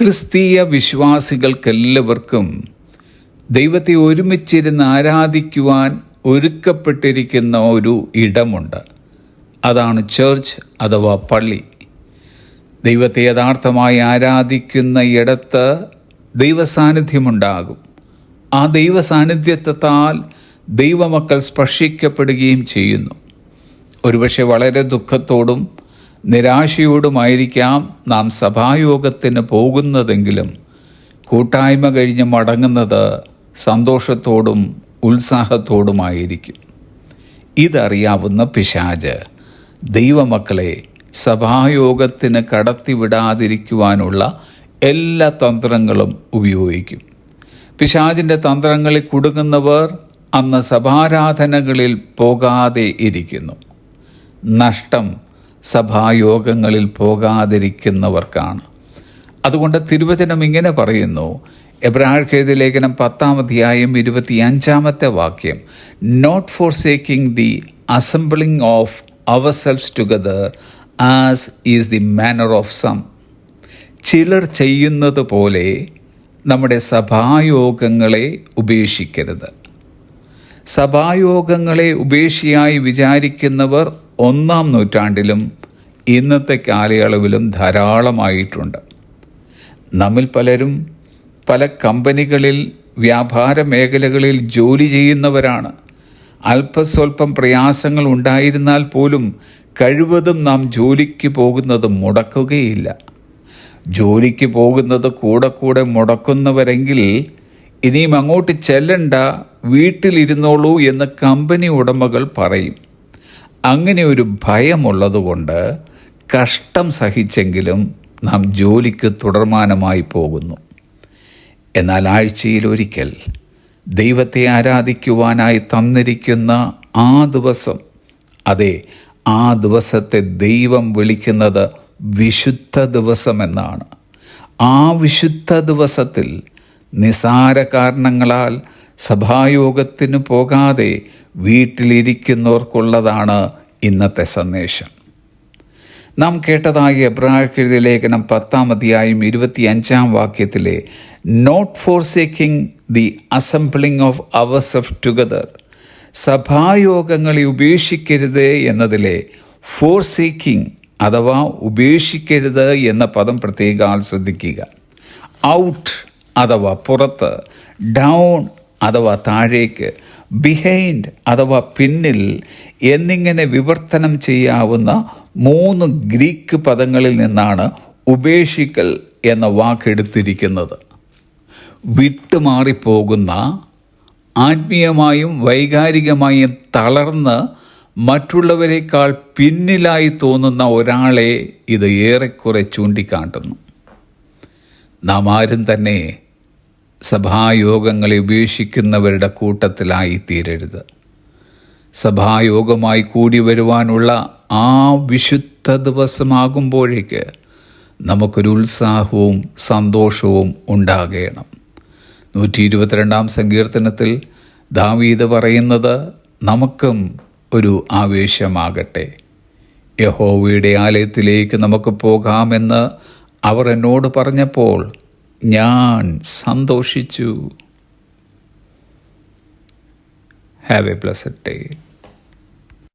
ക്രിസ്തീയ വിശ്വാസികൾക്കെല്ലാവർക്കും ദൈവത്തെ ഒരുമിച്ചിരുന്ന് ആരാധിക്കുവാൻ ഒരുക്കപ്പെട്ടിരിക്കുന്ന ഒരു ഇടമുണ്ട്. അതാണ് ചേർച്ച് അഥവാ പള്ളി. ദൈവത്തെ യഥാർത്ഥമായി ആരാധിക്കുന്ന ഇടത്ത് ദൈവസാന്നിധ്യമുണ്ടാകും. ആ ദൈവസാന്നിധ്യത്താൽ ദൈവമക്കൾ സ്പർശിക്കപ്പെടുകയും ചെയ്യുന്നു. ഒരുപക്ഷെ വളരെ ദുഃഖത്തോടും നിരാശയോടുമായിരിക്കാം നാം സഭായോഗത്തിന് പോകുന്നതെങ്കിലും കൂട്ടായ്മ കഴിഞ്ഞ് മടങ്ങുന്നത് സന്തോഷത്തോടും ഉത്സാഹത്തോടുമായിരിക്കും. ഇതറിയാവുന്ന പിശാജ് ദൈവമക്കളെ സഭായോഗത്തിന് കടത്തിവിടാതിരിക്കുവാനുള്ള എല്ലാ തന്ത്രങ്ങളും ഉപയോഗിക്കും. പിശാജിന്റെ തന്ത്രങ്ങളിൽ കുടുങ്ങുന്നവർ അന്ന് സഭാരാധനകളിൽ പോകാതെ ഇരിക്കുന്നു. നഷ്ടം സഭായോഗങ്ങളിൽ പോകാതിരിക്കുന്നവർക്കാണ്. അതുകൊണ്ട് തിരുവചനം ഇങ്ങനെ പറയുന്നു. എബ്രാഹ്ക്കെഴുതിയ ലേഖനം പത്താം അധ്യായം ഇരുപത്തി അഞ്ചാമത്തെ വാക്യം. Not forsaking the assembling of ourselves together as is the manner of some ചിലർ ചെയ്യുന്നത് പോലെ നമ്മുടെ സഭായോഗങ്ങളെ ഉപേക്ഷിക്കരുത്. സഭായോഗങ്ങളെ ഉപേക്ഷയായി വിചാരിക്കുന്നവർ ഒന്നാം നൂറ്റാണ്ടിലും ഇന്നത്തെ കാലയളവിലും ധാരാളമായിട്ടുണ്ട്. നമ്മിൽ പലരും പല കമ്പനികളിൽ വ്യാപാര മേഖലകളിൽ ജോലി ചെയ്യുന്നവരാണ്. അല്പസ്വല്പം പ്രയാസങ്ങൾ ഉണ്ടായിരുന്നാൽ പോലും കഴിവതും നാം ജോലിക്ക് പോകുന്നത് മുടക്കുകയില്ല. ജോലിക്ക് പോകുന്നത് കൂടെ കൂടെ മുടക്കുന്നവരെങ്കിൽ ഇനിയും അങ്ങോട്ട് ചെല്ലണ്ട വീട്ടിലിരുന്നോളൂ എന്ന് കമ്പനി ഉടമകൾ പറയും. അങ്ങനെ ഒരു ഭയമുള്ളതുകൊണ്ട് കഷ്ടം സഹിച്ചെങ്കിലും നാം ജോലിക്ക് തുടർമാനമായി പോകുന്നു. എന്നാൽ ആഴ്ചയിൽ ഒരിക്കൽ ദൈവത്തെ ആരാധിക്കുവാനായി തന്നിരിക്കുന്ന ആ ദിവസം അതെ ആ ദിവസത്തെ ദൈവം വിളിക്കുന്നത് വിശുദ്ധ ദിവസമെന്നാണ്. ആ വിശുദ്ധ ദിവസത്തിൽ നിസാര കാരണങ്ങളാൽ സഭായോഗത്തിന് പോകാതെ വീട്ടിലിരിക്കുന്നവർക്കുള്ളതാണ് ഇന്നത്തെ സന്ദേശം. നാം കേട്ടതായി എബ്രാഹിം ലേഖനം പത്താം അധ്യായം ഇരുപത്തി അഞ്ചാം വാക്യത്തിലെ not forsaking the assembling of ourselves together സഭായോഗങ്ങളെ ഉപേക്ഷിക്കരുത് എന്നതിലെ ഫോർ സേക്കിംഗ് അഥവാ ഉപേക്ഷിക്കരുത് എന്ന പദം പ്രത്യേകം ശ്രദ്ധിക്കുക. ഔട്ട് അഥവാ പുറത്ത്. ഡൗൺ അഥവാ താഴേക്ക് ബിഹൈൻഡ് അഥവാ പിന്നിൽ എന്നിങ്ങനെ വിവർത്തനം ചെയ്യാവുന്ന മൂന്ന് ഗ്രീക്ക് പദങ്ങളിൽ നിന്നാണ് ഉപേക്ഷിക്കൽ എന്ന വാക്കെടുത്തിരിക്കുന്നത് വിട്ടുമാറിപ്പോകുന്ന ആത്മീയമായും വൈകാരികമായും തളർന്ന് മറ്റുള്ളവരെക്കാൾ പിന്നിലായി തോന്നുന്ന ഒരാളെ ഇത് ഏറെക്കുറെ ചൂണ്ടിക്കാട്ടുന്നു. നാം ആരും തന്നെ സഭായോഗങ്ങളെ ഉപേക്ഷിക്കുന്നവരുടെ കൂട്ടത്തിലായി തീരരുത്. സഭായോഗമായി കൂടി വരുവാനുള്ള ആ വിശുദ്ധ ദിവസമാകുമ്പോഴേക്ക് നമുക്കൊരു ഉത്സാഹവും സന്തോഷവും ഉണ്ടാകണം. നൂറ്റി ഇരുപത്തിരണ്ടാം സങ്കീർത്തനത്തിൽ ദാവീദ് പറയുന്നത് നമുക്കും ഒരു ആവേശമാകട്ടെ. യഹോവയുടെ ആലയത്തിലേക്ക് നമുക്ക് പോകാമെന്ന് അവർ എന്നോട് പറഞ്ഞപ്പോൾ ഞാൻ സന്തോഷിച്ചു. Have A പ്ലസറ്റ് day